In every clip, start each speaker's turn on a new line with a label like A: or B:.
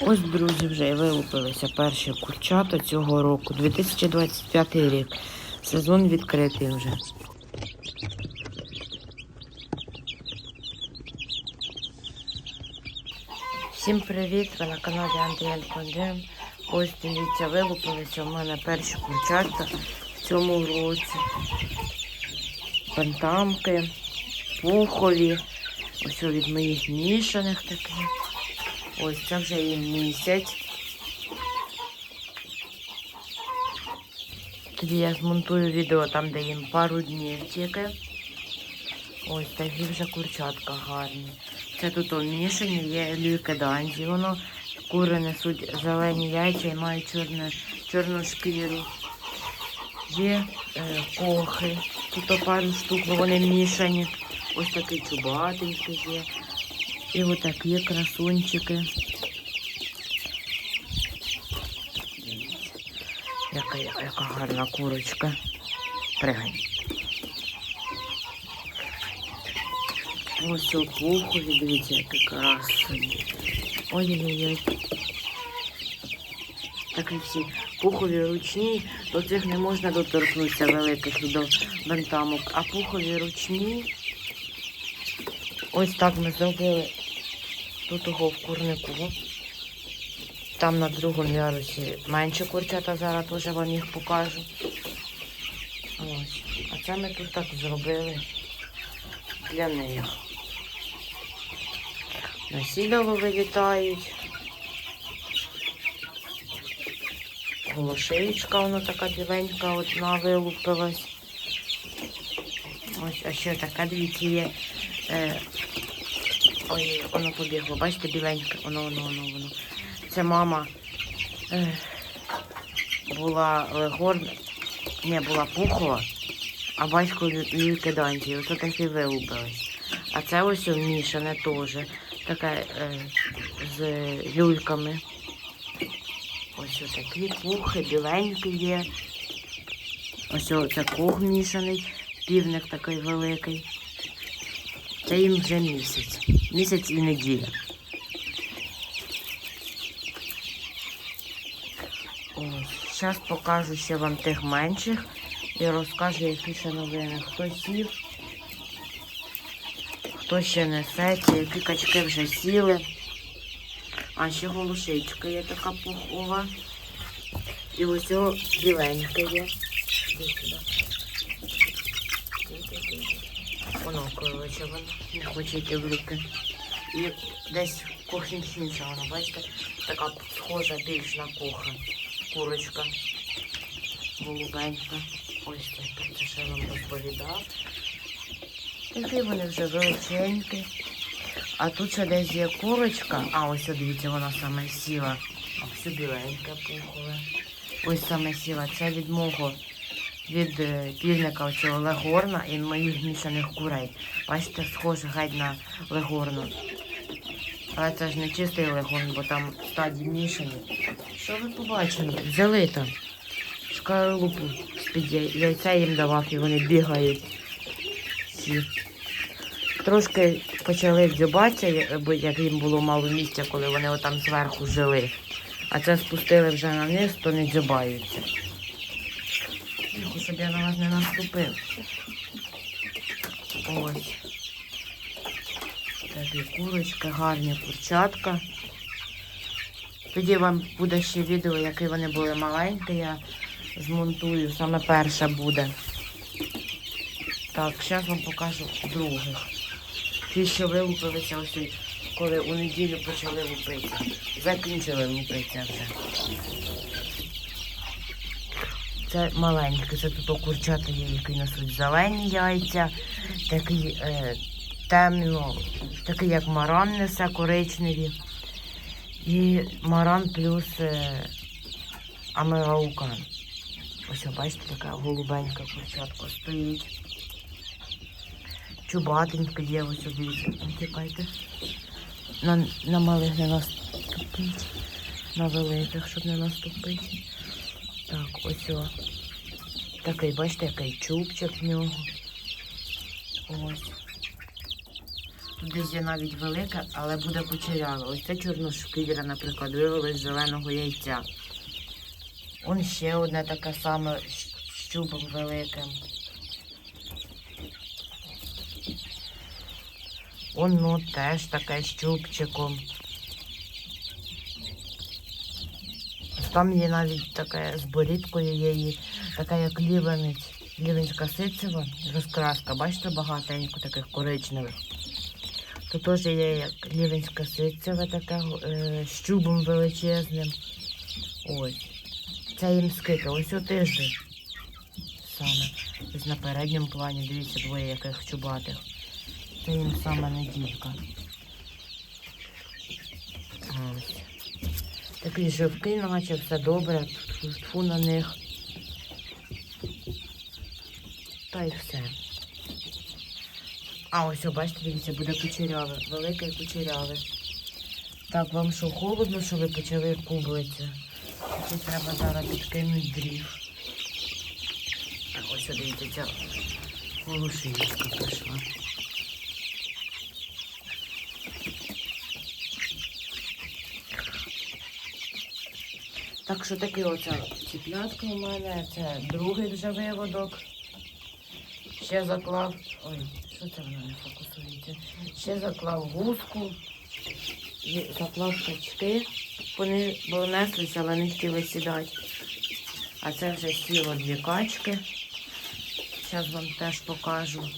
A: Ось, друзі, вже і вилупилися перші курчата цього року. 2025 рік. Сезон відкритий вже. Всім привіт! Ви на каналі Антиєнко Дим. Ось дивіться, вилупилися у мене перші курчата в цьому році. Пентамки, пухові. Ось від моїх мішаних таких. Ось це вже їм місяць. Тоді я змонтую відео там, де їм пару днів тільки. Ось такі вже курчатка гарні. Це тут мішані, є люйкеданзі. Воно кури несуть зелені яйця і мають чорне, чорну шкіру. Є е, кохи, тут пару штук, бо вони мішані. Ось такий чубатенький є. І отакі красунчики. Яка, яка гарна курочка. Пригай. Ось опухові, дивіться, які красиві. Ой-ой-ой. Такі всі пухові ручні, до цих не можна доторкнутися великих до бентамок, а пухові ручні. Ось так ми зробили тут його в курнику. Там на другому ярусі менше курчата, зараз теж вам їх покажу. Ось. А це ми тут так зробили для них. На сідало вилітають. Голошеєчка, вона така біленька, одна вилупилась. Ось, а ще така, дивіться, є. Ой, воно побігло, бачите, біленьке, воно, воно, воно, воно. Це мама е, була легорна, не, була пухова, а батько ліки данці. Ось такі вилупились. А це ось мішане теж. Таке е, з люльками. Ось такі пухи, біленькі є. Ось це кух мішаний, півник такий великий. Це їм вже місяць. Місяць і неділя. Зараз покажу ще вам тих менших і розкажу, які ще новини. Хто сів, хто ще несе, ці які качки вже сіли. А ще голушечка є така пухова. І ось біленька є. Іди Воно, коротше, воно не хоче йти в руки. І десь кухня інша, вона, бачите, така схожа більш на кухню. Курочка. Голубенька. Ось таке, це що я вам розповідав. Такі вони вже величенькі. А тут ще десь є курочка. А ось дивіться, вона саме сіла. А все біленьке пухове. Ось саме сіла. Це від мого, від е, півника оцього легорна і моїх мішаних курей. Бачите, схоже геть на легорну. Але це ж не чистий легон, бо там стадії мішані. Що ви побачили? Взяли там шкарлупу з-під яй- яйця їм давав і вони бігають. Всі. Трошки почали дзюбатися, як їм було мало місця, коли вони отам зверху жили. А це спустили вже на низ, то не дзюбаються. Щоб я на вас не наступив. Ось. Такі курочки, гарні курчатка. Тоді вам буде ще відео, які вони були маленькі, я змонтую, саме перше буде. Так, зараз вам покажу других. Ті, що вилупилися ось, коли у неділю почали лупитися. Закінчили лупитися вже. Це маленькі, це тут курчата є, які несуть зелені яйця, такий е, темно, такий як маран несе коричневі. І маран плюс е, амераукан. Ось, бачите, така голубенька курчатка стоїть. Чубатенька є, ось дивіться, тікайте. На, на малих не наступить, на великих, щоб не наступити. Так, ось. Такий, бачите, який чубчик в нього. Ось. Тут десь є навіть велика, але буде кучеряве. Ось це чорношкіря, наприклад, вивелось з зеленого яйця. Он ще одне таке саме з чубом великим. Воно теж таке з чубчиком. Там є навіть таке з борідкою є її, така як лівенець, лівенська ситцева, розкраска. Бачите, багатенько таких коричневих. Тут теж є як лівенська ситцева, така е, з чубом величезним. Ось. Це їм скільки? Ось у тиждень. Саме. Ось на передньому плані, дивіться, двоє яких чубатих. Це їм саме неділька. Ось. Такі живки, наче все добре, фу на них. Та й все. А ось, бачите, дивіться, буде кучеряве, велике і кучеряве. Так, вам що, холодно, що ви почали кублитися? Тут треба зараз підкинути дрів. Ось, дивіться, ця голошиївська пішла. Так що такі оце ціплятка у мене, це другий вже виводок. Ще заклав. Ой, що це воно не фокусується? Ще заклав гуску, і заклав качки. Вони неслися, але не хотіли сідати. А це вже сіло дві качки. Зараз вам теж покажу.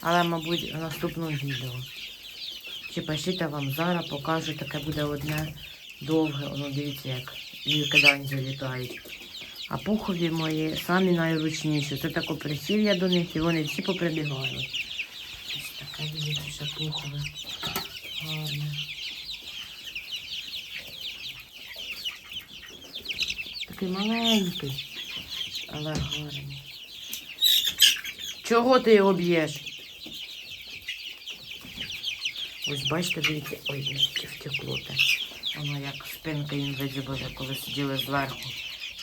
A: Але, мабуть, в наступному відео. Чи пошліте вам зараз покажу, таке буде одне довге, воно дивіться, як вікидані залітають. А пухові мої самі найручніші. Це тако присів я до них і вони всі поприбігали. Ось таке дивіться, пухове. Гарне. Такий маленький, але гарний. Чого ти його б'єш? Ось бачите, дивіться, ой, втекло те. Воно як спинка їм видібоже, коли сиділи зверху.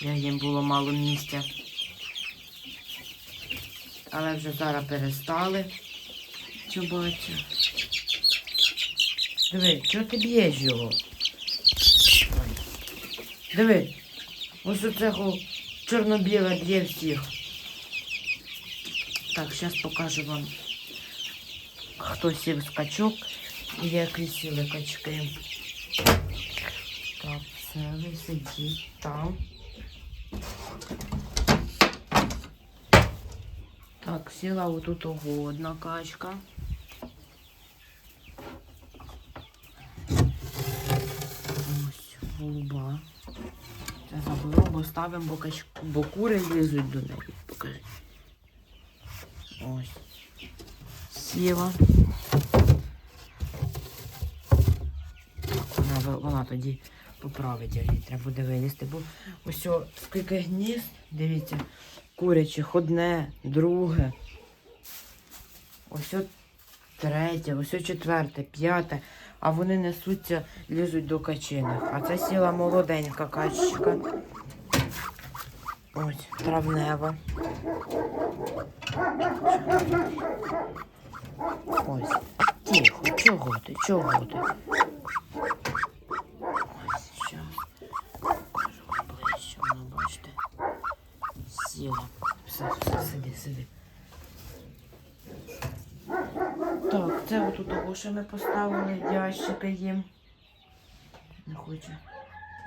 A: Їм було мало місця. Але вже зараз перестали. Чубаться. Диви, чого ти б'єш його? Диви, ось оцього чорно-біле б'є всіх. Так, зараз покажу вам, хто сів з качок і як сіли качки. Ви сидіть там. Так, сіла отут ого одна качка. Ось голуба. Це заберу, бо ставимо, бо, кач... бо кури лізуть до неї. Покажи. Ось. Сіла. Вона, вона тоді поправить, а їй треба буде вилізти. Бо ось скільки гнізд, дивіться, курячих, одне, друге. Ось третє, ось четверте, п'яте. А вони несуться, лізуть до качиних. А це сіла молоденька качечка. Ось, травнева. Ось. Тихо, чого ти? Чого ти? Ось, щас. Покажу вам ближче, воно, бачите. Сіла. Все, все, сиди, сиди. Так, це отут що ми поставили ящики їм. Не хоче.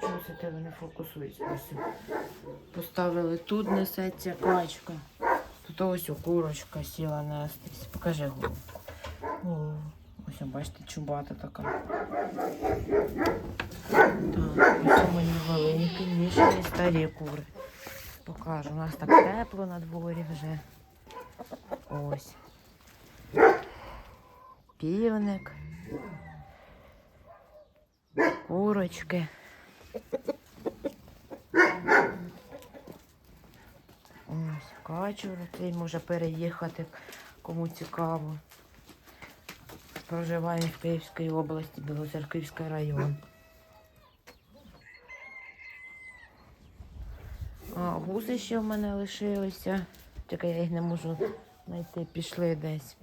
A: Чого це тебе не фокусується? Ось. Поставили тут несеться качка. Тут ось курочка сіла нестись. Покажи голову. Ось, бачите, чубата така. Так, ось у мої великі, мішані старі кури. Покажу. У нас так тепло на дворі вже. Ось. Півник. Курочки. Ось качур, цей може переїхати, кому цікаво. Проживає в Київській області, Білоцерківський район. А, гуси ще в мене лишилися. Тільки я їх не можу знайти, пішли десь.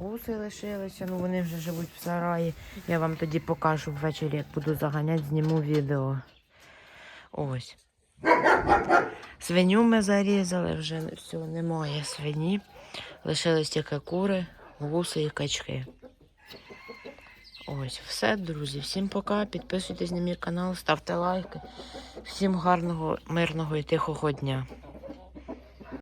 A: Гуси лишилися, ну вони вже живуть в сараї. Я вам тоді покажу ввечері, як буду заганяти, зніму відео. Ось. Свиню ми зарізали, вже все, немає свині. Лишились тільки кури, гуси і качки. Ось, все, друзі. Всім пока. Підписуйтесь на мій канал, ставте лайки. Всім гарного, мирного і тихого дня.